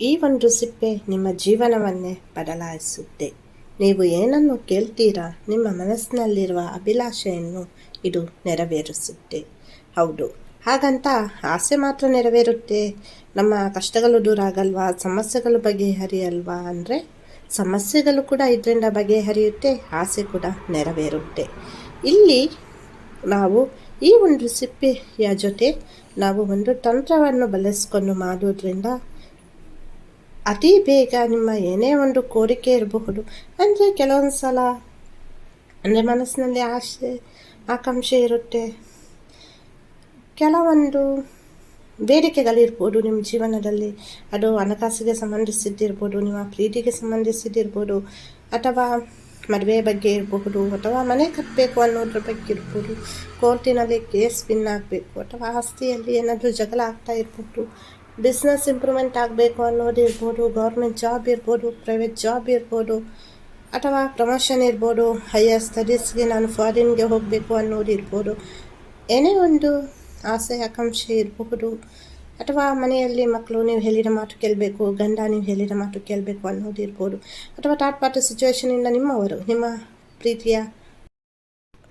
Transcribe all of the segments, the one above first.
ಈ ಒಂದು ಸಿಪ್ಪೆ ನಿಮ್ಮ ಜೀವನವನ್ನೇ ಬದಲಾಯಿಸುತ್ತೆ. ನೀವು ಏನನ್ನು ಕೇಳ್ತೀರಾ? ನಿಮ್ಮ ಮನಸ್ಸಿನಲ್ಲಿರುವ ಅಭಿಲಾಷೆಯನ್ನು ಇದು ನೆರವೇರಿಸುತ್ತೆ. ಹೌದು, ಹಾಗಂತ ಆಸೆ ಮಾತ್ರ ನೆರವೇರುತ್ತೆ. ನಮ್ಮ ಕಷ್ಟಗಳು ದೂರ ಆಗಲ್ವಾ? ಸಮಸ್ಯೆಗಳು ಬಗೆಹರಿಯಲ್ವಾ ಅಂದರೆ? ಸಮಸ್ಯೆಗಳು ಕೂಡ ಇದರಿಂದ ಬಗೆಹರಿಯುತ್ತೆ ಆಸೆ ಕೂಡ ನೆರವೇರುತ್ತೆ. ಇಲ್ಲಿ ನಾವು ಈ ಒಂದು ಸಿಪ್ಪೆಯ ಜೊತೆ ನಾವು ಒಂದು ತಂತ್ರವನ್ನು ಬಳಸ್ಕೊಂಡು ಮಾಡೋದ್ರಿಂದ ಅತಿ ಬೇಗ ನಿಮ್ಮ ಏನೇ ಒಂದು ಕೋರಿಕೆ ಇರಬಹುದು. ಅಂದರೆ ಕೆಲವೊಂದು ಸಲ ಅಂದರೆ ಮನಸ್ಸಿನಲ್ಲಿ ಆಸೆ, ಆಕಾಂಕ್ಷೆ ಇರುತ್ತೆ. ಕೆಲವೊಂದು ಬೇಡಿಕೆಗಳಿರ್ಬೋದು ನಿಮ್ಮ ಜೀವನದಲ್ಲಿ. ಅದು ಹಣಕಾಸಿಗೆ ಸಂಬಂಧಿಸಿದ್ದಿರ್ಬೋದು ನಿಮ್ಮ ಪ್ರೀತಿಗೆ ಸಂಬಂಧಿಸಿದ್ದಿರ್ಬೋದು ಅಥವಾ ಮದುವೆ ಬಗ್ಗೆ ಇರಬಹುದು, ಅಥವಾ ಮನೆ ಕಟ್ಟಬೇಕು ಅನ್ನೋದ್ರ ಬಗ್ಗೆ ಇರ್ಬೋದು. ಕೋರ್ಟಿನಲ್ಲಿ ಕೇಸ್ ವಿನ್ ಆಗಬೇಕು, ಅಥವಾ ಆಸ್ತಿಯಲ್ಲಿ ಏನಾದರೂ ಜಗಳ ಆಗ್ತಾ ಇರ್ಬೋದು. ಬಿಸ್ನೆಸ್ ಇಂಪ್ರೂವ್ಮೆಂಟ್ ಆಗಬೇಕು ಅನ್ನೋದು ಇರ್ಬೋದು ಗೌರ್ಮೆಂಟ್ ಜಾಬ್ ಇರ್ಬೋದು ಪ್ರೈವೇಟ್ ಜಾಬ್ ಇರ್ಬೋದು, ಅಥವಾ ಪ್ರಮೋಷನ್ ಇರ್ಬೋದು ಹೈಯರ್ ಸ್ಟಡೀಸ್ಗೆ ನಾನು ಫಾರಿನ್ಗೆ ಹೋಗಬೇಕು ಅನ್ನೋದು ಇರ್ಬೋದು. ಏನೇ ಒಂದು ಆಸೆ, ಆಕಾಂಕ್ಷೆ ಇರಬಹುದು. ಅಥವಾ ಮನೆಯಲ್ಲಿ ಮಕ್ಕಳು ನೀವು ಹೇಳಿದ ಮಾತು ಕೇಳಬೇಕು, ಗಂಡ ನೀವು ಹೇಳಿದ ಮಾತು ಕೇಳಬೇಕು ಅನ್ನೋದು ಇರ್ಬೋದು. ಅಥವಾ ಥರ್ಡ್ ಪಾರ್ಟಿ ಸಿಚುವೇಶನಿಂದ ನಿಮ್ಮವರು, ನಿಮ್ಮ ಪ್ರೀತಿಯ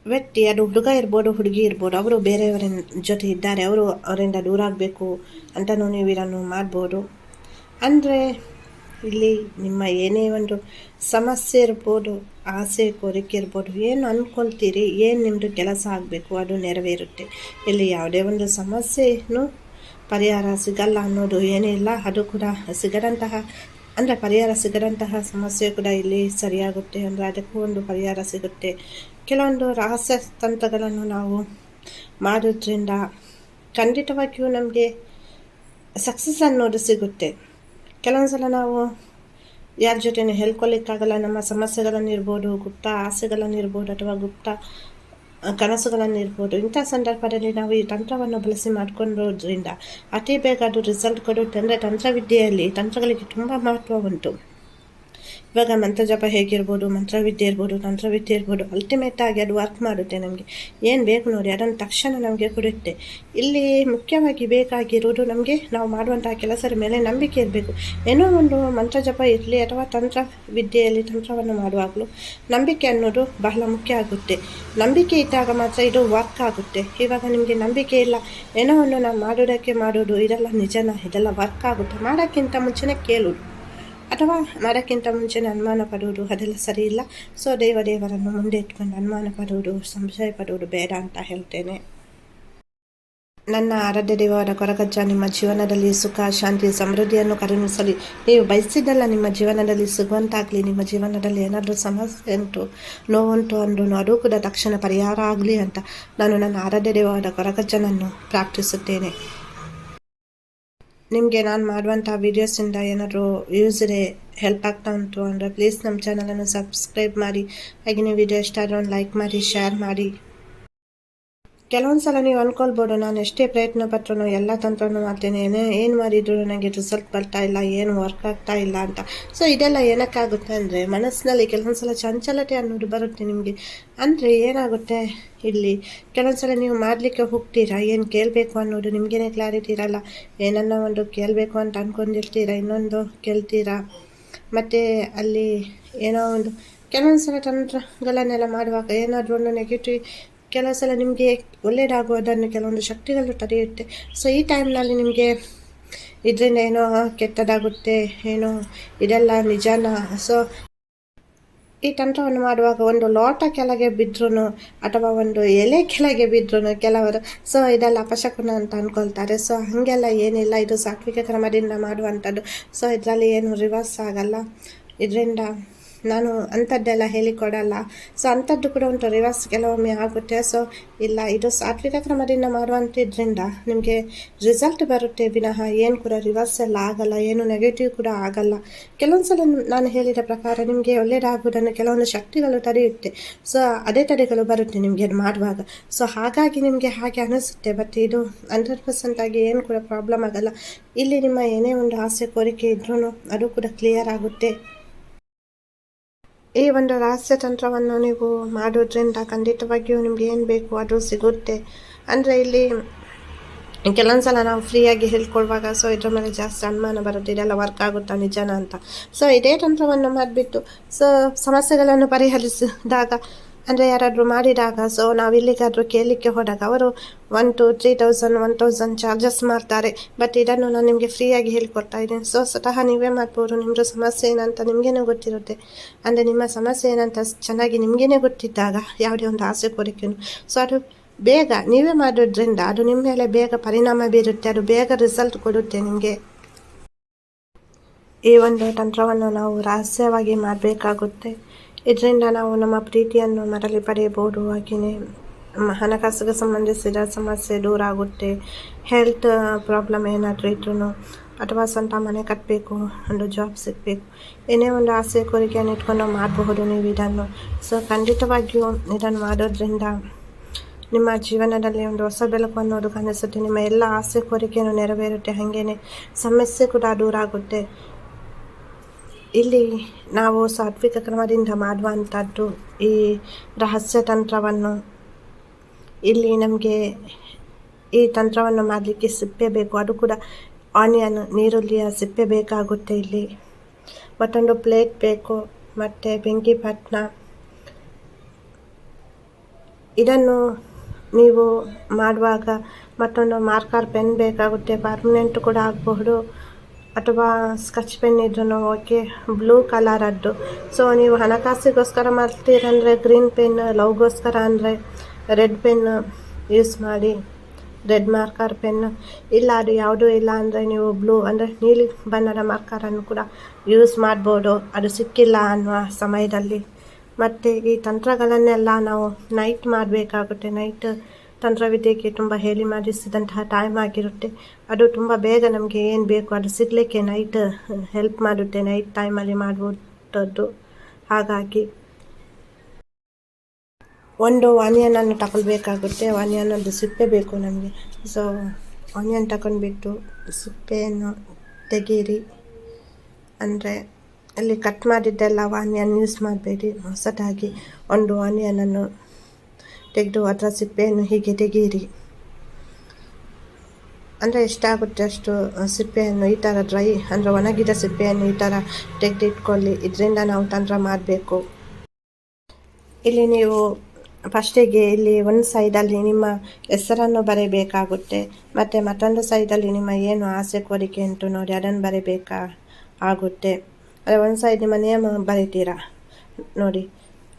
ವ್ಯಕ್ತಿ, ಅದು ಹುಡುಗ ಇರ್ಬೋದು, ಹುಡುಗಿ ಇರ್ಬೋದು, ಅವರು ಬೇರೆಯವರ ಜೊತೆ ಇದ್ದಾರೆ, ಅವರು ಅವರಿಂದ ದೂರ ಆಗಬೇಕು ಅಂತಲೂ ನೀವು ಇದನ್ನು ಮಾಡ್ಬೋದು. ಅಂದರೆ, ಇಲ್ಲಿ ನಿಮ್ಮ ಏನೇ ಒಂದು ಸಮಸ್ಯೆ ಇರ್ಬೋದು, ಆಸೆ, ಕೋರಿಕೆ ಇರ್ಬೋದು, ಏನು ಅಂದ್ಕೊಳ್ತೀರಿ ಏನು ನಿಮ್ಮದು ಕೆಲಸ ಆಗಬೇಕು, ಅದು ನೆರವೇರುತ್ತೆ. ಇಲ್ಲಿ ಯಾವುದೇ ಒಂದು ಸಮಸ್ಯೆನೂ ಪರಿಹಾರ ಸಿಗಲ್ಲ ಅನ್ನೋದು ಏನಿಲ್ಲ ಅದು ಕೂಡ ಸಿಗದಂತಹ, ಅಂದರೆ ಪರಿಹಾರ ಸಿಗದಂತಹ ಸಮಸ್ಯೆ ಕೂಡ ಇಲ್ಲಿ ಸರಿಯಾಗುತ್ತೆ, ಅಂದರೆ ಅದಕ್ಕೂ ಒಂದು ಪರಿಹಾರ ಸಿಗುತ್ತೆ. ಕೆಲವೊಂದು ರಹಸ್ಯ ತಂತ್ರಗಳನ್ನು ನಾವು ಮಾಡೋದ್ರಿಂದ ಖಂಡಿತವಾಗಿಯೂ ನಮಗೆ ಸಕ್ಸಸ್ ಅನ್ನೋದು ಸಿಗುತ್ತೆ. ಕೆಲವೊಂದು ಸಲ ನಾವು ಯಾರ ಜೊತೆ ಹೇಳ್ಕೊಳ್ಳಿಕ್ಕಾಗಲ್ಲ ನಮ್ಮ ಸಮಸ್ಯೆಗಳನ್ನಿರ್ಬೋದು ಗುಪ್ತ ಆಸೆಗಳನ್ನಿರ್ಬೋದು ಅಥವಾ ಗುಪ್ತ ಕನಸುಗಳನ್ನಿರ್ಬೋದು ಇಂಥ ಸಂದರ್ಭದಲ್ಲಿ ನಾವು ಈ ತಂತ್ರವನ್ನು ಬಳಸಿ ಮಾಡ್ಕೊಂಡಿರೋದ್ರಿಂದ ಅತಿ ಬೇಗ ಅದು ರಿಸಲ್ಟ್ ಕೊಡುತ್ತೆ ಅಂದರೆ ತಂತ್ರವಿದ್ಯೆಯಲ್ಲಿ, ತಂತ್ರಗಳಿಗೆ ತುಂಬ ಮಹತ್ವ ಉಂಟು. ಇವಾಗ ಮಂತ್ರ ಜಪ ಹೇಗಿರ್ಬೋದು, ಮಂತ್ರವಿದ್ಯೆ ಇರ್ಬೋದು, ತಂತ್ರವಿದ್ಯೆ ಇರ್ಬೋದು ಅಲ್ಟಿಮೇಟ್ ಆಗಿ ಅದು ವರ್ಕ್ ಮಾಡುತ್ತೆ ನಮಗೆ. ಏನು ಬೇಕು ನೋಡಿ, ಅದನ್ನು ತಕ್ಷಣ ನಮಗೆ ಕೊಡುತ್ತೆ. ಇಲ್ಲಿ ಮುಖ್ಯವಾಗಿ ಬೇಕಾಗಿರುವುದು ನಮಗೆ ನಾವು ಮಾಡುವಂತಹ ಕೆಲಸದ ಮೇಲೆ ನಂಬಿಕೆ ಇರಬೇಕು. ಏನೋ ಒಂದು ಮಂತ್ರ ಜಪ ಇರಲಿ ಅಥವಾ ತಂತ್ರ ವಿದ್ಯೆಯಲ್ಲಿ ತಂತ್ರವನ್ನು ಮಾಡುವಾಗಲೂ ನಂಬಿಕೆ ಅನ್ನೋದು ಬಹಳ ಮುಖ್ಯ ಆಗುತ್ತೆ. ನಂಬಿಕೆ ಇದ್ದಾಗ ಮಾತ್ರ ಇದು ವರ್ಕ್ ಆಗುತ್ತೆ. ಇವಾಗ ನಿಮಗೆ ನಂಬಿಕೆ ಇಲ್ಲ, ಏನೋ ಒಂದು ನಾವು ಮಾಡೋದಕ್ಕೆ ಮಾಡೋದು, ಇದೆಲ್ಲ ನಿಜನ, ಇದೆಲ್ಲ ವರ್ಕ್ ಆಗುತ್ತೆ. ಮಾಡೋಕ್ಕಿಂತ ಮುಂಚೆನೇ ಕೇಳೋದು ಅಥವಾ ಮರಕ್ಕಿಂತ ಮುಂಚೆನೇ ಅನುಮಾನ ಪಡುವುದು ಅದೆಲ್ಲ ಸರಿ ಇಲ್ಲ. ಸೊ, ದೇವ ದೇವರನ್ನು ಮುಂದೆ ಇಟ್ಕೊಂಡು ಅನುಮಾನ ಪಡುವುದು, ಸಂಶಯ ಪಡುವುದು ಬೇಡ ಅಂತ ಹೇಳ್ತೇನೆ. ನನ್ನ ಆರಾಧ್ಯ ದೇವರ ಕೊರಗಜ್ಜ, ನಿಮ್ಮ ಜೀವನದಲ್ಲಿ ಸುಖ, ಶಾಂತಿ, ಸಮೃದ್ಧಿಯನ್ನು ಕರುಣಿಸಲಿ. ನೀವು ಬಯಸಿದ್ದೆಲ್ಲ ನಿಮ್ಮ ಜೀವನದಲ್ಲಿ ಸಿಗುವಂತಾಗಲಿ. ನಿಮ್ಮ ಜೀವನದಲ್ಲಿ ಏನಾದರೂ ಸಮಸ್ಯೆ ಉಂಟು, ನೋವುಂಟು ಅಂದ್ರೂ ಅದು ಕೂಡ ತಕ್ಷಣ ಪರಿಹಾರ ಆಗಲಿ ಅಂತ ನಾನು ನನ್ನ ಆರಾಧ್ಯ ದೇವರ ಕೊರಗಜ್ಜನನ್ನು ಪ್ರಾರ್ಥಿಸುತ್ತೇನೆ. ನಿಮಗೆ ನಾನು ಮಾಡುವಂಥ ವೀಡಿಯೋಸಿಂದ ಏನಾದರೂ ಯೂಸ್ ಇದೆ ಹೆಲ್ಪ್ ಆಗ್ತಾ ಉಂಟು ಅಂದರೆ ಪ್ಲೀಸ್ ನಮ್ಮ ಚಾನಲನ್ನು ಸಬ್ಸ್ಕ್ರೈಬ್ ಮಾಡಿ. ಹಾಗೆ ನೀವು ವಿಡಿಯೋ ಇಷ್ಟ ಆದರೆ ಒಂದು ಲೈಕ್ ಮಾಡಿ ಶೇರ್ ಮಾಡಿ. ಕೆಲವೊಂದು ಸಲ ನೀವು ಅಂದ್ಕೊಳ್ಬೋದು ನಾನು ಎಷ್ಟೇ ಪ್ರಯತ್ನ ಪಟ್ಟರು ಎಲ್ಲ ತಂತ್ರನೂ ಮಾಡ್ತೇನೆ, ಏನೇ, ಏನು ಮಾಡಿದ್ರು ನನಗೆ ರಿಸಲ್ಟ್ ಬರ್ತಾ ಇಲ್ಲ, ಏನು ವರ್ಕ್ ಆಗ್ತಾ ಇಲ್ಲ ಅಂತ. ಸೊ ಇದೆಲ್ಲ ಏನಕ್ಕಾಗುತ್ತೆ ಅಂದರೆ, ಮನಸ್ಸಿನಲ್ಲಿ ಕೆಲವೊಂದು ಸಲ ಚಂಚಲತೆ ಅನ್ನೋದು ಬರುತ್ತೆ ನಿಮಗೆ. ಅಂದರೆ ಏನಾಗುತ್ತೆ ಇಲ್ಲಿ? ಕೆಲವೊಂದು ಸಲ ನೀವು ಮಾಡಲಿಕ್ಕೆ ಹೋಗ್ತೀರಾ? ಏನು ಕೇಳಬೇಕು ಅನ್ನೋದು ನಿಮಗೇನೆ ಕ್ಲಾರಿಟಿ ಇರಲ್ಲ. ಏನನ್ನ ಒಂದು ಕೇಳಬೇಕು ಅಂತ ಅಂದ್ಕೊಂಡಿರ್ತೀರಾ ಇನ್ನೊಂದು ಕೇಳ್ತೀರಾ? ಮತ್ತು ಅಲ್ಲಿ ಏನೋ ಒಂದು ಕೆಲವೊಂದು ಸಲ ತಂತ್ರಗಳನ್ನೆಲ್ಲ ಮಾಡುವಾಗ ಏನಾದರೂ ಒಂದು ನೆಗೆಟಿವ್ ಕೆಲವು ಸಲ ನಿಮಗೆ ಒಳ್ಳೆಯದಾಗುವುದನ್ನು ಕೆಲವೊಂದು ಶಕ್ತಿಗಳು ತಡೆಯುತ್ತೆ. ಸೊ ಈ ಟೈಮ್ನಲ್ಲಿ ನಿಮಗೆ ಇದರಿಂದ ಏನೋ ಕೆಟ್ಟದಾಗುತ್ತೆ, ಏನೋ ಇದೆಲ್ಲ ನಿಜಾನ? ಸೊ ಈ ತಂತ್ರವನ್ನು ಮಾಡುವಾಗ ಒಂದು ಲೋಟ ಕೆಳಗೆ ಬಿದ್ದರೂ ಅಥವಾ ಒಂದು ಎಲೆ ಕೆಳಗೆ ಬಿದ್ದರೂ ಕೆಲವರು ಸೊ ಇದೆಲ್ಲ ಅಪಶಕುನ ಅಂತ ಅಂದ್ಕೊಳ್ತಾರೆ ಸೊ ಹಾಗೆಲ್ಲ ಏನಿಲ್ಲ. ಇದು ಸಾತ್ವಿಕ ಕ್ರಮದಿಂದ ಮಾಡುವಂಥದ್ದು. ಸೊ ಇದರಲ್ಲಿ ಏನು ರಿವರ್ಸ್ ಆಗಲ್ಲ. ಇದರಿಂದ ನಾನು ಅಂಥದ್ದೆಲ್ಲ ಹೇಳಿಕೊಡಲ್ಲ. ಸೊ ಅಂಥದ್ದು ಕೂಡ ಉಂಟು. ರಿವರ್ಸ್ ಕೆಲವೊಮ್ಮೆ ಆಗುತ್ತೆ. ಸೊ ಇಲ್ಲ, ಇದು ಸಾತ್ವಿಕ ಕ್ರಮದಿಂದ ಮಾಡುವಂಥದ್ರಿಂದ ನಿಮಗೆ ರಿಸಲ್ಟ್ ಬರುತ್ತೆ. ವಿನಃ ಏನು ಕೂಡ ರಿವರ್ಸ್ ಎಲ್ಲ ಆಗಲ್ಲ. ಏನು ನೆಗೆಟಿವ್ ಕೂಡ ಆಗಲ್ಲ. ಕೆಲವೊಂದು ಸಲ ನಾನು ಹೇಳಿದ ಪ್ರಕಾರ ನಿಮಗೆ ಒಳ್ಳೆಯದಾಗುವುದನ್ನು ಕೆಲವೊಂದು ಶಕ್ತಿಗಳು ತಡೆಯುತ್ತೆ. ಸೊ ಅದೇ ತಡೆಗಳು ಬರುತ್ತೆ ನಿಮಗೆ ಅದು ಮಾಡುವಾಗ. ಸೊ ಹಾಗಾಗಿ ನಿಮಗೆ ಹಾಗೆ ಅನಿಸುತ್ತೆ. ಬಟ್ ಇದು ಹಂಡ್ರೆಡ್ ಪರ್ಸೆಂಟ್ ಆಗಿ ಏನು ಕೂಡ ಪ್ರಾಬ್ಲಮ್ ಆಗಲ್ಲ. ಇಲ್ಲಿ ನಿಮ್ಮ ಏನೇ ಒಂದು ಆಸೆ, ಕೋರಿಕೆ ಇದ್ರೂ ಅದು ಕೂಡ ಕ್ಲಿಯರ್ ಆಗುತ್ತೆ. ಈ ಒಂದು ರಹಸ್ಯ ತಂತ್ರವನ್ನು ನೀವು ಮಾಡೋದ್ರಿಂದ ಖಂಡಿತವಾಗಿಯೂ ನಿಮ್ಗೆ ಏನು ಬೇಕು ಅದು ಸಿಗುತ್ತೆ. ಅಂದರೆ ಇಲ್ಲಿ ಕೆಲವೊಂದು ಸಲ ನಾವು ಫ್ರೀಯಾಗಿ ಹೇಳ್ಕೊಡುವಾಗ ಸೊ ಇದ್ರ ಮೇಲೆ ಜಾಸ್ತಿ ಅನುಮಾನ ಬರುತ್ತೆ, ಇದೆಲ್ಲ ವರ್ಕ್ ಆಗುತ್ತಾ ನಿಜನ ಅಂತ. ಸೊ ಇದೇ ತಂತ್ರವನ್ನು ಮಾಡಿಬಿಟ್ಟು ಸೊ ಸಮಸ್ಯೆಗಳನ್ನು ಪರಿಹರಿಸಿದಾಗ ಅಂದರೆ ಯಾರಾದರೂ ಮಾಡಿದಾಗ ಸೊ ನಾವು ಇಲ್ಲಿಗಾದರೂ ಕೇಳಲಿಕ್ಕೆ ಹೋದಾಗ ಅವರು one two three thousand one thousand charges ಮಾಡ್ತಾರೆ. ಬಟ್ ಇದನ್ನು ನಾನು ನಿಮಗೆ ಫ್ರೀಯಾಗಿ ಹೇಳಿಕೊಡ್ತಾ ಇದ್ದೀನಿ. ಸೊ ಸ್ವತಃ ನೀವೇ ಮಾಡ್ಬೋದು. ನಿಮ್ಮದು ಸಮಸ್ಯೆ ಏನಂತ ನಿಮಗೇನೆ ಗೊತ್ತಿರುತ್ತೆ. ಅಂದರೆ ನಿಮ್ಮ ಸಮಸ್ಯೆ ಏನಂತ ಚೆನ್ನಾಗಿ ನಿಮಗೇನೆ ಗೊತ್ತಿದ್ದಾಗ ಯಾವುದೇ ಒಂದು ಆಸೆ ಕೋರಿಕೆನು. ಸೊ ಅದು ಬೇಗ ನೀವೇ ಮಾಡೋದ್ರಿಂದ ಅದು ನಿಮ್ಮ ಮೇಲೆ ಬೇಗ ಪರಿಣಾಮ ಬೀರುತ್ತೆ. ಅದು ಬೇಗ ರಿಸಲ್ಟ್ ಕೊಡುತ್ತೆ ನಿಮಗೆ. ಈ ಒಂದು ತಂತ್ರವನ್ನು ನಾವು ರಹಸ್ಯವಾಗಿ ಮಾಡಬೇಕಾಗುತ್ತೆ. ಇದರಿಂದ ನಾವು ನಮ್ಮ ಪ್ರೀತಿಯನ್ನು ಮರಳಿ ಪಡೆಯಬಹುದು. ಹಾಗೆಯೇ ಹಣಕಾಸಿಗೆ ಸಂಬಂಧಿಸಿದ ಸಮಸ್ಯೆ ದೂರ ಆಗುತ್ತೆ. ಹೆಲ್ತ್ ಪ್ರಾಬ್ಲಮ್ ಏನಾದರೂ ಇದ್ರೂ ಅಥವಾ ಸ್ವಂತ ಮನೆ ಕಟ್ಟಬೇಕು ಒಂದು ಜಾಬ್ ಸಿಗಬೇಕು, ಏನೇ ಒಂದು ಆಸೆ, ಕೋರಿಕೆಯನ್ನು ಇಟ್ಕೊಂಡು ಮಾಡಬಹುದು ನೀವು ಇದನ್ನು. ಸೊ ಖಂಡಿತವಾಗಿಯೂ ಇದನ್ನು ಮಾಡೋದ್ರಿಂದ ನಿಮ್ಮ ಜೀವನದಲ್ಲಿ ಒಂದು ಹೊಸ ಬೆಳಕು ಅನ್ನೋದು ಕಾಣಿಸುತ್ತೆ. ನಿಮ್ಮ ಎಲ್ಲ ಆಸೆ, ಕೋರಿಕೆಯನ್ನು ನೆರವೇರುತ್ತೆ. ಹಾಗೇನೆ ಸಮಸ್ಯೆ ಕೂಡ ದೂರ ಆಗುತ್ತೆ. ಇಲ್ಲಿ ನಾವು ಸಾತ್ವಿಕ ಕ್ರಮದಿಂದ ಮಾಡುವಂಥದ್ದು ಈ ರಹಸ್ಯ ತಂತ್ರವನ್ನು. ಇಲ್ಲಿ ನಮಗೆ ಈ ತಂತ್ರವನ್ನು ಮಾಡಲಿಕ್ಕೆ ಸಿಪ್ಪೆ ಬೇಕು. ಅದು ಕೂಡ ಆನಿಯನ್, ನೀರುಳ್ಳಿಯ ಸಿಪ್ಪೆ ಬೇಕಾಗುತ್ತೆ ಇಲ್ಲಿ. ಮತ್ತೊಂದು ಪ್ಲೇಟ್ ಬೇಕು, ಮತ್ತು ಬೆಂಕಿ ಪಟ್ನ. ಇದನ್ನು ನೀವು ಮಾಡುವಾಗ ಮತ್ತೊಂದು ಮಾರ್ಕರ್ ಪೆನ್ ಬೇಕಾಗುತ್ತೆ, ಪರ್ಮನೆಂಟ್ ಕೂಡ ಆಗಬಹುದು. ಅಥವಾ ಸ್ಕಚ್ ಪೆನ್ ಇದ್ರೂ ಓಕೆ ಬ್ಲೂ ಕಲರದ್ದು ಸೊ ನೀವು ಹಣಕಾಸಿಗೋಸ್ಕರ ಮಾಡ್ತೀರಂದರೆ ಗ್ರೀನ್ ಪೆನ್ ಲವ್ಗೋಸ್ಕರ ಅಂದರೆ ರೆಡ್ ಪೆನ್ ಯೂಸ್ ಮಾಡಿ ರೆಡ್ ಮಾರ್ಕರ್ ಪೆನ್ ಇಲ್ಲ, ಅದು ಯಾವುದೂ ಇಲ್ಲ ಅಂದರೆ ನೀವು ಬ್ಲೂ ಅಂದರೆ ನೀಲಿ ಬಣ್ಣದ ಮಾರ್ಕರನ್ನು ಕೂಡ ಯೂಸ್ ಮಾಡ್ಬೋದು. ಅದು ಸಿಕ್ಕಿಲ್ಲ ಅನ್ನುವ ಸಮಯದಲ್ಲಿ. ಮತ್ತು ಈ ತಂತ್ರಗಳನ್ನೆಲ್ಲ ನಾವು ನೈಟ್ ಮಾಡಬೇಕಾಗುತ್ತೆ. ನೈಟ್ ತಂತ್ರವಿದ್ಯೆಗೆ ತುಂಬ ಹೇಳಿ ಮಾಡಿಸಿದಂತಹ ಟೈಮ್ ಆಗಿರುತ್ತೆ. ಅದು ತುಂಬ ಬೇಗ ನಮಗೆ ಏನು ಬೇಕು ಅದು ಸಿಗಲಿಕ್ಕೆ ನೈಟ್ ಹೆಲ್ಪ್ ಮಾಡುತ್ತೆ. ನೈಟ್ ಟೈಮಲ್ಲಿ ಮಾಡುವಂಥದ್ದು. ಹಾಗಾಗಿ ಒಂದು ಆನಿಯನನ್ನು ತಗೊಳ್ಬೇಕಾಗುತ್ತೆ. ಆನಿಯನದ್ದು ಸಿಪ್ಪೆ ಬೇಕು ನಮಗೆ. ಸೊ ಆನಿಯನ್ ತಗೊಂಡ್ಬಿಟ್ಟು ಸಿಪ್ಪೆಯನ್ನು ತೆಗೀರಿ. ಅಂದರೆ ಅಲ್ಲಿ ಕಟ್ ಮಾಡಿದ್ದೆಲ್ಲ ಆನಿಯನ್ ಯೂಸ್ ಮಾಡಬೇಡಿ. ಹೊಸದಾಗಿ ಒಂದು ಆನಿಯನನ್ನು ತೆಗೆದು ಅದರ ಸಿಪ್ಪೆಯನ್ನು ಹೀಗೆ ತೆಗೆಯಿರಿ. ಅಂದರೆ ಎಷ್ಟಾಗುತ್ತೆ ಅಷ್ಟು ಸಿಪ್ಪೆಯನ್ನು ಈ ಥರ ಡ್ರೈ, ಅಂದರೆ ಒಣಗಿದ ಸಿಪ್ಪೆಯನ್ನು ಈ ಥರ ತೆಗೆದಿಟ್ಕೊಳ್ಳಿ. ಇದರಿಂದ ನಾವು ತಂತ್ರ ಮಾಡಬೇಕು ಇಲ್ಲಿ ನೀವು ಫಸ್ಟಿಗೆ ಇಲ್ಲಿ ಒಂದು ಸೈಡಲ್ಲಿ ನಿಮ್ಮ ಹೆಸರನ್ನು ಬರೀಬೇಕಾಗುತ್ತೆ. ಮತ್ತು ಮತ್ತೊಂದು ಸೈಡಲ್ಲಿ ನಿಮ್ಮ ಏನು ಆಸೆ, ಕೋರಿಕೆ ಉಂಟು ನೋಡಿ, ಅದನ್ನು ಬರೀಬೇಕಾ ಆಗುತ್ತೆ ಒಂದು ಸೈಡ್ ನಿಮ್ಮ ನೇಮ್ ಬರೀತೀರಾ? ನೋಡಿ.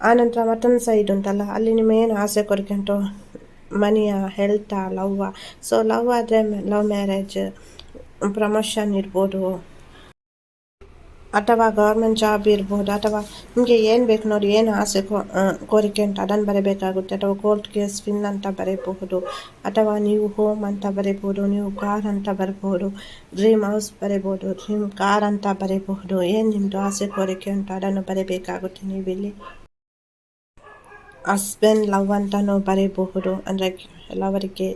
ಆನಂತರ ಮತ್ತೊಂದು ಸೈಡ್ ಉಂಟಲ್ಲ, ಅಲ್ಲಿ ನಿಮ್ಮ ಏನು ಆಸೆ ಕೊಡ್ಕೊಂಟು ಮನಿಯ ಹೆಲ್ತಾ ಲವ್ವ. ಸೊ ಲವ್ ಆದರೆ ಲವ್ ಮ್ಯಾರೇಜ್ ಪ್ರಮೋಷನ್ ಇರ್ಬೋದು. ಅಥವಾ ಗೌರ್ಮೆಂಟ್ ಜಾಬ್ ಇರ್ಬೋದು, ಅಥವಾ ನಿಮಗೆ ಏನು ಬೇಕು ನೋಡಿ, ಏನು ಆಸೆ ಕೋರಿಕೆ ಉಂಟು? ಅದನ್ನು ಬರೀಬೇಕಾಗುತ್ತೆ. ಅಥವಾ ಕೋರ್ಟ್ ಕೇಸ್ ಫಿನ್ ಅಂತ ಬರೀಬಹುದು. ಅಥವಾ ನೀವು ಹೋಮ್ ಅಂತ ಬರೀಬೋದು ನೀವು ಕಾರ್ ಅಂತ ಬರಬಹುದು ಡ್ರೀಮ್ ಹೌಸ್ ಬರೀಬೋದು ಡ್ರೀಮ್ ಕಾರ್ ಅಂತ ಬರೀಬಹುದು. ಏನು ನಿಮ್ಮದು ಆಸೆ, ಕೋರಿಕೆ ಉಂಟು? ಅದನ್ನು ಬರೀಬೇಕಾಗುತ್ತೆ ನೀವು ಇಲ್ಲಿ ಹಸ್ಬೆಂಡ್ ಲವ್ ಅಂತಲೂ ಬರೀಬಹುದು. ಅಂದರೆ ಕೆಲವರಿಗೆ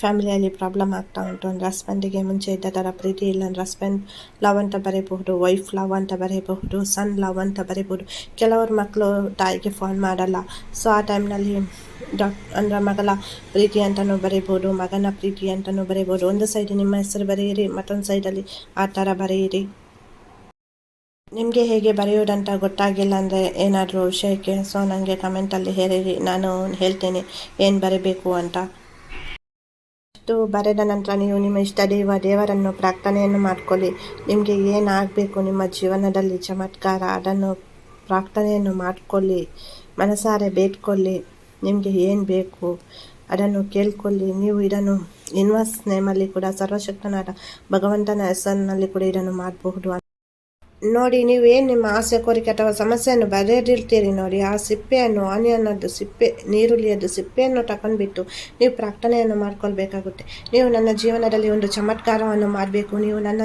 ಫ್ಯಾಮಿಲಿಯಲ್ಲಿ ಪ್ರಾಬ್ಲಮ್ ಆಗ್ತಾ ಉಂಟು. ಅಂದರೆ ಹಸ್ಬೆಂಡಿಗೆ ಮುಂಚೆ ಇದ್ದ ಥರ ಪ್ರೀತಿ ಇಲ್ಲ. ಅಂದರೆ ಹಸ್ಬೆಂಡ್ ಲವ್ ಅಂತ ಬರೀಬಹುದು ವೈಫ್ ಲವ್ ಅಂತ ಬರೀಬಹುದು ಸನ್ ಲವ್ ಅಂತ ಬರೀಬಹುದು. ಕೆಲವರು ಮಕ್ಕಳು ತಾಯಿಗೆ ಫೋನ್ ಮಾಡಲ್ಲ. ಸೊ ಆ ಟೈಮ್ನಲ್ಲಿ ಡಾಕ್ ಅಂದರೆ ಮಗಳ ಪ್ರೀತಿ ಅಂತಲೂ ಬರೀಬೋದು ಮಗನ ಪ್ರೀತಿ ಅಂತಲೂ ಬರೀಬೋದು ಒಂದು ಸೈಡ್ ನಿಮ್ಮ ಹೆಸರು ಬರೆಯಿರಿ, ಮತ್ತೊಂದು ಸೈಡಲ್ಲಿ ಆ ಥರ ಬರೆಯಿರಿ. ನಿಮಗೆ ಹೇಗೆ ಬರೆಯೋದಂತ ಗೊತ್ತಾಗಿಲ್ಲ ಅಂದರೆ ಏನಾದರೂ ವಿಷಯಕ್ಕೆ ಸೊ ನನಗೆ ಕಮೆಂಟಲ್ಲಿ ಹೇಳಿರಿ ನಾನು ಹೇಳ್ತೇನೆ ಏನು ಬರೀಬೇಕು ಅಂತ. ಅಷ್ಟು ಬರೆದ ನಂತರ ನೀವು ನಿಮ್ಮ ಇಷ್ಟ ದೇವ, ದೇವರನ್ನು ಪ್ರಾರ್ಥನೆಯನ್ನು ಮಾಡ್ಕೊಳ್ಳಿ. ನಿಮಗೆ ಏನಾಗಬೇಕು, ನಿಮ್ಮ ಜೀವನದಲ್ಲಿ ಚಮತ್ಕಾರ, ಅದನ್ನು ಪ್ರಾರ್ಥನೆಯನ್ನು ಮಾಡಿಕೊಳ್ಳಿ. ಮನಸಾರೆ ಬೇಡ್ಕೊಳ್ಳಿ, ನಿಮಗೆ ಏನು ಬೇಕು ಅದನ್ನು ಕೇಳ್ಕೊಳ್ಳಿ. ನೀವು ಇದನ್ನು ಇನ್ವರ್ಸ್ ನೇಮಲ್ಲಿ ಕೂಡ, ಸರ್ವಶಕ್ತನಾದ ಭಗವಂತನ ಹೆಸರಿನಲ್ಲಿ ಕೂಡ ಇದನ್ನು ಮಾಡಬಹುದು ನೋಡಿ ನೀವು ಏನು ನಿಮ್ಮ ಆಸೆ, ಕೋರಿಕೆ ಅಥವಾ ಸಮಸ್ಯೆಯನ್ನು ಬರೆದಿರ್ತೀರಿ ನೋಡಿ. ಆ ಸಿಪ್ಪೆಯನ್ನು, ಆನಿಯನ್ನದ್ದು ಸಿಪ್ಪೆ, ನೀರುಳ್ಳಿಯದ್ದು ಸಿಪ್ಪೆಯನ್ನು ತಕೊಂಡ್ಬಿಟ್ಟು ನೀವು ಪ್ರಾರ್ಥನೆಯನ್ನು ಮಾಡ್ಕೊಳ್ಬೇಕಾಗುತ್ತೆ. ನೀವು ನನ್ನ ಜೀವನದಲ್ಲಿ ಒಂದು ಚಮತ್ಕಾರವನ್ನು ಮಾಡಬೇಕು. ನೀವು ನನ್ನ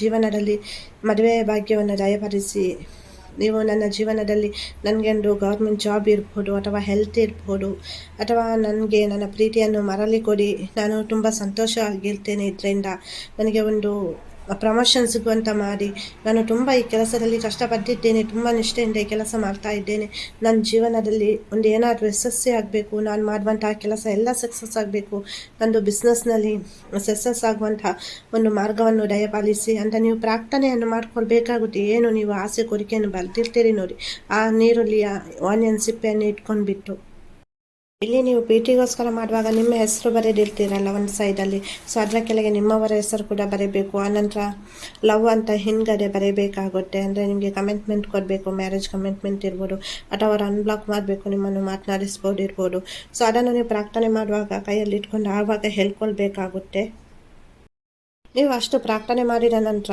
ಜೀವನದಲ್ಲಿ ಮದುವೆ ಭಾಗ್ಯವನ್ನು ದಯಪಡಿಸಿ ನೀವು ನನ್ನ ಜೀವನದಲ್ಲಿ ನನಗೆ ಒಂದು ಗೌರ್ಮೆಂಟ್ ಜಾಬ್ ಇರ್ಬೋದು ಅಥವಾ ಹೆಲ್ತ್ ಇರ್ಬೋದು ಅಥವಾ ನನಗೆ ನನ್ನ ಪ್ರೀತಿಯನ್ನು ಮರಳಿ ಕೊಡಿ. ನಾನು ತುಂಬ ಸಂತೋಷವಾಗಿರ್ತೇನೆ ಇದರಿಂದ. ನನಗೆ ಒಂದು ಪ್ರಮೋಷನ್ ಸಿಗುವಂತ ಮಾಡಿ. ನಾನು ತುಂಬ ಈ ಕೆಲಸದಲ್ಲಿ ಕಷ್ಟಪಟ್ಟಿದ್ದೇನೆ, ತುಂಬ ನಿಷ್ಠೆಯಿಂದ ಈ ಕೆಲಸ ಮಾಡ್ತಾ ಇದ್ದೇನೆ. ನನ್ನ ಜೀವನದಲ್ಲಿ ಒಂದು ಏನಾದರೂ ಯಶಸ್ಸೇ ಆಗಬೇಕು, ನಾನು ಮಾಡುವಂತಹ ಕೆಲಸ ಎಲ್ಲ ಸಕ್ಸಸ್ ಆಗಬೇಕು. ನಂದು ಬಿಸ್ನೆಸ್ನಲ್ಲಿ ಸಕ್ಸಸ್ ಆಗುವಂತಹ ಒಂದು ಮಾರ್ಗವನ್ನು ದಯಪಾಲಿಸಿ ಅಂತ ನೀವು ಪ್ರಾರ್ಥನೆಯನ್ನು ಮಾಡ್ಕೊಳ್ಬೇಕಾಗುತ್ತೆ. ಏನು ನೀವು ಆಸೆ, ಕೋರಿಕೆಯನ್ನು ಬರ್ತಿರ್ತೀರಿ ನೋಡಿ. ಆ ನೀರುಳ್ಳಿಯ ಆನಿಯನ್ ಸಿಪ್ಪೆಯನ್ನು ಇಟ್ಕೊಂಡ್ಬಿಟ್ಟು. ಇಲ್ಲಿ ನೀವು ಪಿ ಟಿಗೋಸ್ಕರ ಮಾಡುವಾಗ ನಿಮ್ಮ ಹೆಸರು ಬರೆದಿರ್ತೀರಲ್ಲ ಒಂದು ಸೈಡಲ್ಲಿ ಸೊ ಅದರ ಕೆಳಗೆ ನಿಮ್ಮವರ ಹೆಸರು ಕೂಡ ಬರೀಬೇಕು. ಆನಂತರ ಲವ್ ಅಂತ ಹಿಂದ್ಗಡೆ ಬರೀಬೇಕಾಗುತ್ತೆ. ಅಂದರೆ ನಿಮಗೆ ಕಮಿಟ್ಮೆಂಟ್ ಕೊಡಬೇಕು ಮ್ಯಾರೇಜ್ ಕಮಿಟ್ಮೆಂಟ್ ಇರ್ಬೋದು, ಅಥವಾ ಅವರು ಅನ್ಬ್ಲಾಕ್ ಮಾಡಬೇಕು, ನಿಮ್ಮನ್ನು ಮಾತನಾಡಿಸ್ಬೋದು ಇರ್ಬೋದು. ಸೊ ಅದನ್ನು ನೀವು ಪ್ರಾರ್ಥನೆ ಮಾಡುವಾಗ, ಕೈಯಲ್ಲಿ ಇಟ್ಕೊಂಡು ಆವಾಗ ಹೇಳ್ಕೊಳ್ಬೇಕಾಗುತ್ತೆ. ನೀವು ಅಷ್ಟು ಪ್ರಾರ್ಥನೆ ಮಾಡಿದ ನಂತರ,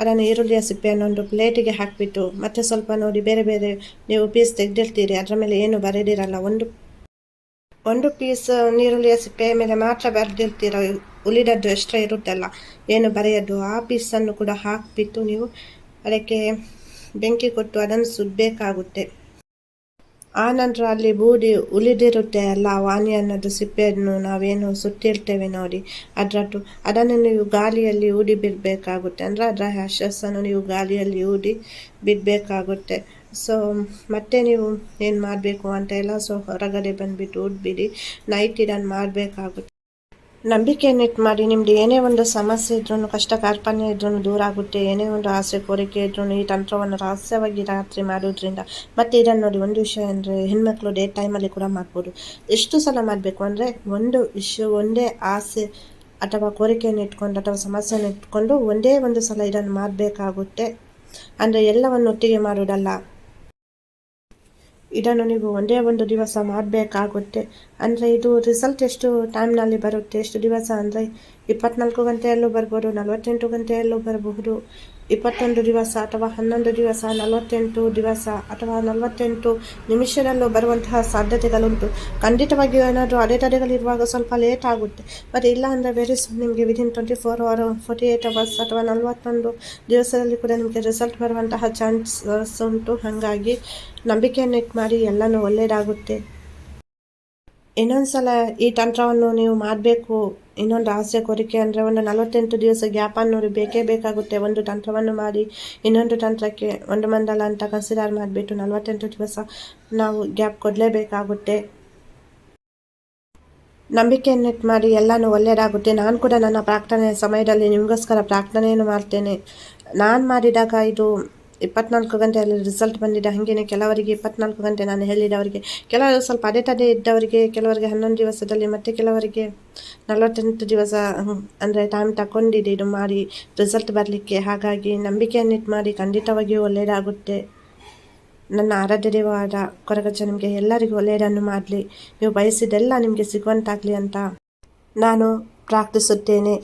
ಅದನ್ನು ಈರುಳ್ಳಿಯ ಸಿಪ್ಪೆಯನ್ನು ಒಂದು ಪ್ಲೇಟಿಗೆ ಹಾಕಿಬಿಟ್ಟು, ಮತ್ತೆ ಸ್ವಲ್ಪ ನೋಡಿ ಬೇರೆ ಬೇರೆ ನೀವು ಪೀಸ್ ತೆಗೆದಿರ್ತೀರಿ, ಅದರ ಮೇಲೆ ಏನು ಬರೆದಿರಲ್ಲ, ಒಂದು ಒಂದು ಪೀಸ್ ನೀರುಳ್ಳಿಯ ಸಿಪ್ಪೆಯ ಮೇಲೆ ಮಾತ್ರ ಬರೆದಿರ್ತೀರ, ಉಳಿದದ್ದು ಎಕ್ಸ್ಟ್ರಾ ಇರುತ್ತಲ್ಲ, ಏನು ಬರೆಯೋದು, ಆ ಪೀಸನ್ನು ಕೂಡ ಹಾಕಿಬಿಟ್ಟು ನೀವು ಅದಕ್ಕೆ ಬೆಂಕಿ ಕೊಟ್ಟು ಅದನ್ನು ಸುಡಬೇಕಾಗುತ್ತೆ. ಆ ನಂತರ ಅಲ್ಲಿ ಬೂದಿ ಉಳಿದಿರುತ್ತೆ ಅಲ್ಲ ವಾನಿಯನ್ನದು ಸಿಪ್ಪೆಯನ್ನು ನಾವೇನು ಸುತ್ತಿರ್ತೇವೆ ನೋಡಿ. ಅದರದ್ದು, ಅದನ್ನು ನೀವು ಗಾಳಿಯಲ್ಲಿ ಊಡಿ ಬಿಡಬೇಕಾಗುತ್ತೆ. ಅಂದರೆ ಅದರ ಹ್ಯಾಶಸ್ಸನ್ನು ನೀವು ಗಾಳಿಯಲ್ಲಿ ಊಡಿ ಬಿಡಬೇಕಾಗುತ್ತೆ. ಸೊ ಮತ್ತೆ ನೀವು ಏನು ಮಾಡಬೇಕು ಅಂತ ಎಲ್ಲ ಸೊ ಹೊರಗಡೆ ಬಂದುಬಿಟ್ಟು ಊದ್ಬಿಡಿ. ನೈಟ್ ಇದನ್ನು ಮಾಡಬೇಕಾಗುತ್ತೆ. ನಂಬಿಕೆಯನ್ನಿಟ್ಟು ಮಾಡಿ, ನಿಮ್ದು ಏನೇ ಒಂದು ಸಮಸ್ಯೆ ಇದ್ರೂ ಕಷ್ಟ ಕಾರ್ಪಣ್ಯ ಇದ್ರೂ ದೂರ ಆಗುತ್ತೆ, ಏನೇ ಒಂದು ಆಸೆ, ಕೋರಿಕೆ ಇದ್ರೂ ಈ ತಂತ್ರವನ್ನು ರಹಸ್ಯವಾಗಿ ರಾತ್ರಿ ಮಾಡೋದ್ರಿಂದ ಮತ್ತೆ ಇದನ್ನು ನೋಡಿ ಒಂದು ವಿಷಯ ಅಂದರೆ ಹೆಣ್ಮಕ್ಳು ಡೇ ಟೈಮಲ್ಲಿ ಕೂಡ ಮಾಡ್ಬೋದು. ಎಷ್ಟು ಸಲ ಮಾಡಬೇಕು ಅಂದರೆ ಒಂದು ವಿಷಯ, ಒಂದೇ ಆಸೆ ಅಥವಾ ಕೋರಿಕೆಯನ್ನು ಇಟ್ಕೊಂಡು ಅಥವಾ ಸಮಸ್ಯೆಯನ್ನು ಇಟ್ಕೊಂಡು ಒಂದೇ ಒಂದು ಸಲ ಇದನ್ನು ಮಾಡಬೇಕಾಗುತ್ತೆ. ಅಂದರೆ ಎಲ್ಲವನ್ನು ಒಟ್ಟಿಗೆ ಮಾಡೋದಲ್ಲ ಇದನ್ನು ನೀವು ಒಂದೇ ಒಂದು ದಿವಸ ಮಾಡಬೇಕಾಗುತ್ತೆ. ಅಂದರೆ ಇದು ರಿಸಲ್ಟ್ ಎಷ್ಟು ಟೈಮ್ನಲ್ಲಿ ಬರುತ್ತೆ? ಎಷ್ಟು ದಿವಸ ಅಂದರೆ ಇಪ್ಪತ್ನಾಲ್ಕು ಗಂಟೆಯಲ್ಲೂ ಬರ್ಬೋದು, ನಲವತ್ತೆಂಟು ಗಂಟೆಯಲ್ಲೂ ಬರಬಹುದು. ಇಪ್ಪತ್ತೊಂದು ದಿವಸ ಅಥವಾ ಹನ್ನೊಂದು ದಿವಸ, ನಲವತ್ತೆಂಟು ದಿವಸ ಅಥವಾ ನಲವತ್ತೆಂಟು ನಿಮಿಷದಲ್ಲೂ ಬರುವಂತಹ ಸಾಧ್ಯತೆಗಳುಂಟು. ಖಂಡಿತವಾಗಿಯೂ ಏನಾದರೂ ಅಡೆತಡೆಗಳಿರುವಾಗ ಸ್ವಲ್ಪ ಲೇಟ್ ಆಗುತ್ತೆ. ಬಟ್ ಇಲ್ಲ ಅಂದರೆ ವೆರಿ ನಿಮಗೆ within twenty four hour forty eight hours ಅಥವಾ ನಲವತ್ತೊಂದು ದಿವಸದಲ್ಲಿ ಕೂಡ ನಿಮಗೆ ರಿಸಲ್ಟ್ ಬರುವಂತಹ ಚಾನ್ಸಸ್ ಉಂಟು. ಹಾಗಾಗಿ ನಂಬಿಕೆಯನ್ನು ಇಟ್ಟು ಮಾಡಿ ಎಲ್ಲನೂ ಒಳ್ಳೆಯದಾಗುತ್ತೆ ಇನ್ನೊಂದು ಸಲ ಈ ತಂತ್ರವನ್ನು ನೀವು ಮಾಡಬೇಕು. ಇನ್ನೊಂದು ಆಸೆ ಕೋರಿಕೆ ಅಂದರೆ ಒಂದು ನಲವತ್ತೆಂಟು ದಿವಸ ಗ್ಯಾಪ್ ಅನ್ನೋರು ಬೇಕೇ ಬೇಕಾಗುತ್ತೆ. ಒಂದು ತಂತ್ರವನ್ನು ಮಾಡಿ, ಇನ್ನೊಂದು ತಂತ್ರಕ್ಕೆ ಒಂದು ಮಂಡಲ ಅಂತ ಕನ್ಸಿಡರ್ ಮಾಡಿಬಿಟ್ಟು ನಲವತ್ತೆಂಟು ದಿವಸ ನಾವು ಗ್ಯಾಪ್ ಕೊಡಲೇಬೇಕಾಗುತ್ತೆ. ನಂಬಿಕೆಯನ್ನಿಟ್ಟು ಮಾಡಿ ಎಲ್ಲನೂ ಒಳ್ಳೆಯದಾಗುತ್ತೆ. ನಾನು ಕೂಡ ನನ್ನ ಪ್ರಾರ್ಥನೆ ಸಮಯದಲ್ಲಿ ನಿಮಗೋಸ್ಕರ ಪ್ರಾರ್ಥನೆಯನ್ನು ಮಾಡ್ತೇನೆ. ನಾನು ಮಾಡಿದಾಗ ಇದು ಇಪ್ಪತ್ನಾಲ್ಕು ಗಂಟೆಯಲ್ಲಿ ರಿಸಲ್ಟ್ ಬಂದಿದೆ. ಹಾಗೆಯೇ ಕೆಲವರಿಗೆ ಇಪ್ಪತ್ನಾಲ್ಕು ಗಂಟೆ ನಾನು ಹೇಳಿದವರಿಗೆ, ಕೆಲವರು ಸ್ವಲ್ಪ ಅದೇ ತದೇ ಇದ್ದವರಿಗೆ, ಕೆಲವರಿಗೆ ಹನ್ನೊಂದು ದಿವಸದಲ್ಲಿ ಮತ್ತು ಕೆಲವರಿಗೆ ನಲವತ್ತೆಂಟು ದಿವಸ ಅಂದರೆ ಟೈಮ್ ತಗೊಂಡಿದೆ ಇದು ಮಾಡಿ ರಿಸಲ್ಟ್ ಬರಲಿಕ್ಕೆ. ಹಾಗಾಗಿ ನಂಬಿಕೆಯನ್ನಿಟ್ಟು ಮಾಡಿ ಖಂಡಿತವಾಗಿಯೂ ಒಳ್ಳೆಯದಾಗುತ್ತೆ. ನನ್ನ ಆರಾಧ್ಯ ದೇವಾದ ಕೊರಗಚ್ಚ ನಿಮಗೆ ಎಲ್ಲರಿಗೂ ಒಳ್ಳೆಯದನ್ನು ಮಾಡಲಿ. ನೀವು ಬಯಸಿದೆಲ್ಲ ನಿಮಗೆ ಸಿಗುವಂತಾಗಲಿ ಅಂತ ನಾನು ಪ್ರಾರ್ಥಿಸುತ್ತೇನೆ.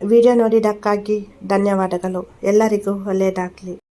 ವಿಡಿಯೋ ನೋಡಿದ್ದಕ್ಕಾಗಿ ಧನ್ಯವಾದಗಳು. ಎಲ್ಲರಿಗೂ ಒಳ್ಳೆಯದಾಗಲಿ.